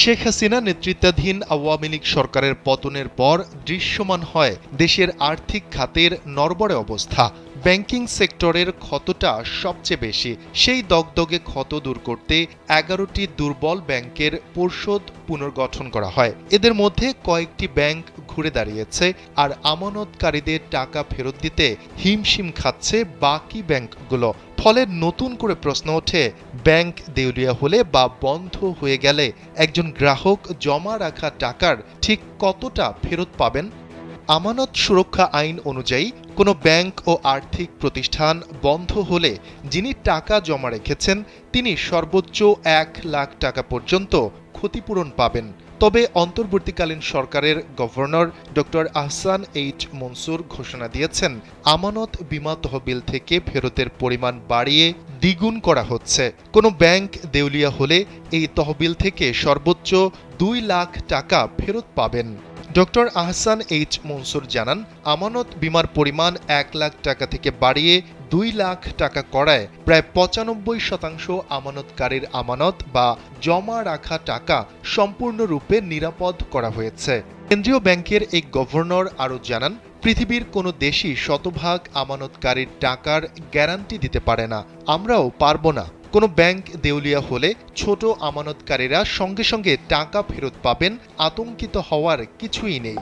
শেখ হাসিনা নেতৃত্বাধীন আওয়ামী লীগ সরকারের পতনের পর দৃশ্যমান হয় দেশের আর্থিক খাতের নরবরে অবস্থা। ব্যাংকিং সেক্টরের ক্ষতটা সবচেয়ে বেশি। সেই দগদগে ক্ষত দূর করতে এগারোটি দুর্বল ব্যাংকের পর্ষদ পুনর্গঠন করা হয়। এদের মধ্যে কয়েকটি ব্যাংক ঘুরে দাঁড়িয়েছে আর আমানতকারীদের টাকা ফেরত দিতে হিমশিম খাচ্ছে বাকি ব্যাংকগুলো। ফলে নতুন করে প্রশ্ন ওঠে, ব্যাংক দেউলিয়া হলে বা বন্ধ হয়ে গেলে একজন গ্রাহক জমা রাখা টাকার ঠিক কতটা ফেরত পাবেন? আমানত সুরক্ষা আইন অনুযায়ী, কোনো ব্যাংক ও আর্থিক প্রতিষ্ঠান বন্ধ হলে যিনি টাকা জমা রেখেছেন, তিনি সর্বোচ্চ এক লাখ টাকা পর্যন্ত ক্ষতিপূরণ পাবেন। তবে অন্তর্বর্তীকালীন সরকারের governor doctor Ahsan H Mansur ঘোষণা দিয়েছেন, আমানত বিমা তহবিল থেকে ফেরতের পরিমাণ বাড়িয়ে দ্বিগুণ করা হচ্ছে। কোনো ব্যাংক দেউলিয়া হলে এই তহবিল থেকে সর্বোচ্চ দুই লাখ টাকা ফেরত পাবেন। ডক্টর আহসান এইচ মনসুর জানান, আমানত বিমার পরিমাণ এক লাখ টাকা থেকে বাড়িয়ে দুই লাখ টাকা করায় প্রায় পঁচানব্বই শতাংশ আমানতকারীর আমানত বা জমা রাখা টাকা সম্পূর্ণরূপে নিরাপদ করা হয়েছে। কেন্দ্রীয় ব্যাংকের এই গভর্নর আরও জানান, পৃথিবীর কোনো দেশই শতভাগ আমানতকারীর টাকার গ্যারান্টি দিতে পারে না। আমরাও পারব না। কোনো ব্যাংক দেউলিয়া হলে ছোট আমানতকারীরা সঙ্গে সঙ্গে টাকা ফেরত পাবেন, আতঙ্কিত হওয়ার কিছুই নেই।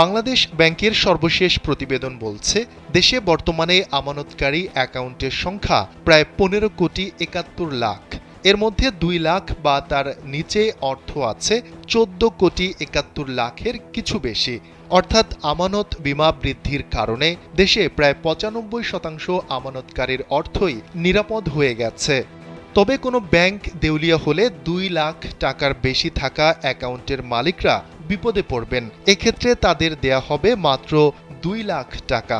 বাংলাদেশ ব্যাংকের সর্বশেষ প্রতিবেদন বলছে, দেশে বর্তমানে আমানতকারী অ্যাকাউন্টের সংখ্যা প্রায় পনেরো কোটি একাত্তর লাখ। এর মধ্যে দুই লাখ বা তার নিচে অর্থ আছে চোদ্দ কোটি একাত্তর লাখের কিছু বেশি। অর্থাৎ আমানত বিমা বৃদ্ধির কারণে দেশে প্রায় পঁচানব্বই শতাংশ আমানতকারীর অর্থই নিরাপদ হয়ে গেছে। তবে কোনো ব্যাংক দেউলিয়া হলে দুই লাখ টাকার বেশি থাকা অ্যাকাউন্টের মালিকরা বিপদে পড়বেন। এক্ষেত্রে তাদের দেয়া হবে মাত্র দুই লাখ টাকা।